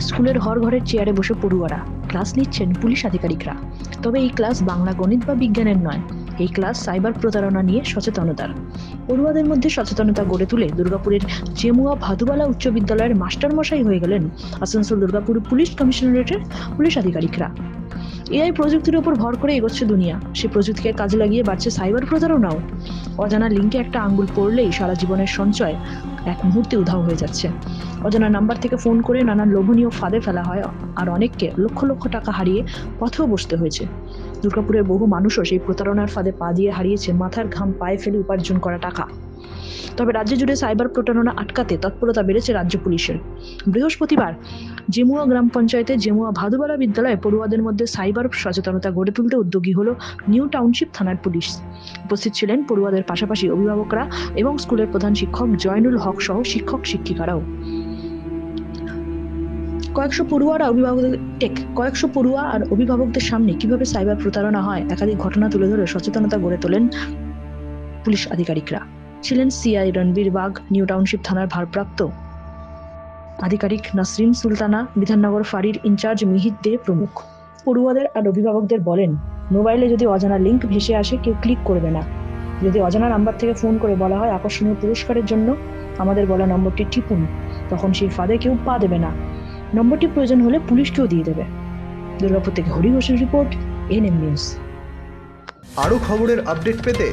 স্কুলের হর ঘরের চেয়ারে বসে পড়ুয়ারা। ক্লাস নিচ্ছেন পুলিশ আধিকারিকরা। তবে এই ক্লাস বাংলা গণিত বা বিজ্ঞানের নয়। এই ক্লাস সাইবার প্রতারণা নিয়ে সচেতনতার। পড়ুয়াদের মধ্যে সচেতনতা গড়ে তুলে দুর্গাপুরের চেমুয়া ভাদুবালা উচ্চ বিদ্যালয়ের মাস্টারমশাই হয়ে গেলেন আসানসোল দুর্গাপুর পুলিশ কমিশনারেটের পুলিশ আধিকারিকরা। এআই প্রযুক্তির উপর ভর করে এগোচ্ছে দুনিয়া। সে প্রযুক্তিকে কাজে লাগিয়ে বাড়ছে সাইবার প্রতারণাও। অজানা লিঙ্কে একটা আঙ্গুল পড়লেই সারা জীবনের সঞ্চয় এক মুহূর্তে উধাও হয়ে যাচ্ছে। অজানা নাম্বার থেকে ফোন করে নানান লোভনীয় ফাঁদে ফেলা হয়, আর অনেককে লক্ষ লক্ষ টাকা হারিয়ে পথেও বসতে হয়েছে। দুর্গাপুরের বহু মানুষও সেই প্রতারণার ফাঁদে পা দিয়ে হারিয়েছে মাথার ঘাম পায়ে ফেলে উপার্জন করা টাকা। তবে রাজ্য জুড়ে সাইবার প্রতারণা আটকাতে তৎপরতা বেড়েছে রাজ্য পুলিশের। বৃহস্পতিবার জেমুয়া গ্রাম পঞ্চায়েতে জেমুয়া ভাদুবালা বিদ্যালয়ে পড়ুয়াদের মধ্যে সাইবার সচেতনতা গড়ে তুলতে উদ্যোগী হল নিউ টাউনশিপ থানার পুলিশ। উপস্থিত ছিলেন পড়ুয়াদের পাশাপাশি অভিভাবকরা এবং স্কুলের প্রধান শিক্ষক জয়নুল হক সহ শিক্ষক শিক্ষিকারাও। কয়েকশো পড়ুয়ারা অভিভাবকদের টেক, কয়েকশো পড়ুয়া আর অভিভাবকদের সামনে কীভাবে সাইবার প্রতারণা হয় একাধিক ঘটনা তুলে ধরে সচেতনতা গড়ে তোলেন পুলিশ আধিকারিকরা। ছিলেন CI Ranbir Bag, new township থানার ভারপ্রাপ্ত। আধিকারিক নাসরিন সুলতানা, বিধাননগর ফাঁড়ির ইনচার্জ মিহিত দে প্রমুখ। পড়ুয়াদের আর অভিভাবকদের বলেন, মোবাইলে যদি অজানা লিঙ্ক ভেসে আসে, কেউ ক্লিক করবে না। যদি অজানা নাম্বার থেকে ফোন করে বলা হয় আকর্ষণীয় পুরস্কারের জন্য, আমাদের বলা নম্বরটি টিপুন। তখন সেই ফাঁদে কেউ পা দেবে না। নম্বরটি প্রয়োজন হলে পুলিশকেও দিয়ে দেবে। দুর্গাপুর থেকে হরি ঘোষের রিপোর্ট, এনএম নিউজ। আরও খবরের আপডেট পেতে